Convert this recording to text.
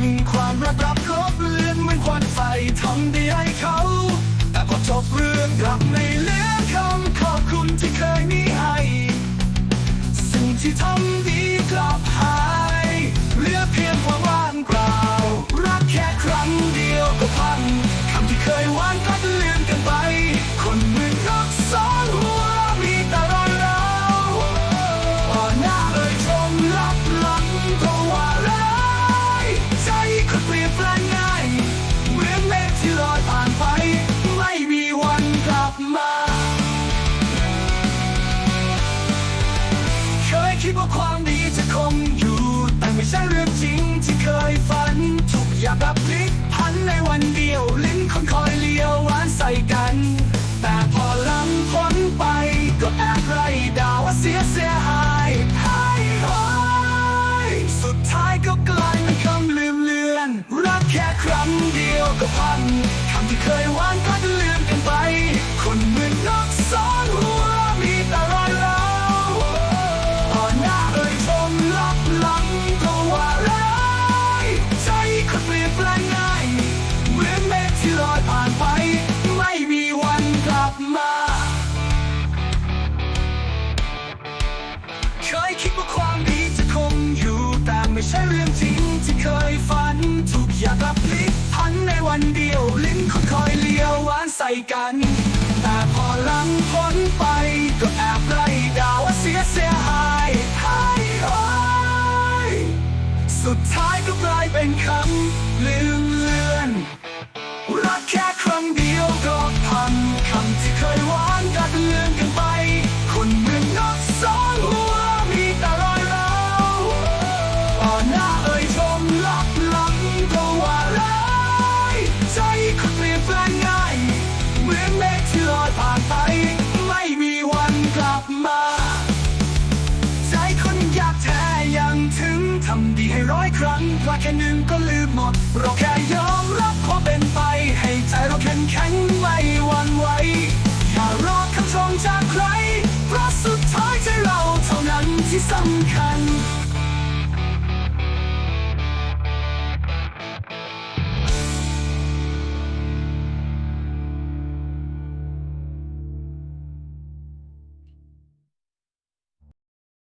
งความรักรับรบเลือนเหมือนควันไฟทำดีให้เขา แต่พอจบเรื่องกลับไม่เหลือคำขอบคุณที่เคยมีให้ สิ่งที่ทำดี คิดว่าความดีจะคงอยู่ แต่ไม่ใช่เรื่องจริงที่เคยฝัน ทุกอย่างแบบพลิกพันในวันเดียว ลิ้นคนคอยเลี้ยวหวานใส่กัน แต่พอลำพ้นไป ก็แอบไรด่าว่าเสียเสียหายหายหายสุดท้ายก็กลายเป็นคำลืมเลือน รักแค่ครั้งเดียวก็พันคำที่เคยหวาน ไม่ใช่เรื่องจริงที่เคยฝันทุกอย่างกลับพลิกพันในวันเดียวลิ้นคนคอยเลี้ยวหวานใส่กัน แต่พอหลังพ้นไปก็แอบไล่ด่าว่าเสียเสียหายหายหายสุดท้ายก็กลายเป็นคำลืมเลือนำดีให้ร้อยครั้งพลาดแค่หนึ่งก็ลืมหมด เราแค่ยอมรับความเป็นไป ให้ใจเราแข็งแข็งไม่หวั่นไหวอย่ารอคำชมจากใคร เพราะสุดท้ายใจเราเท่านั้นที่สำคัญ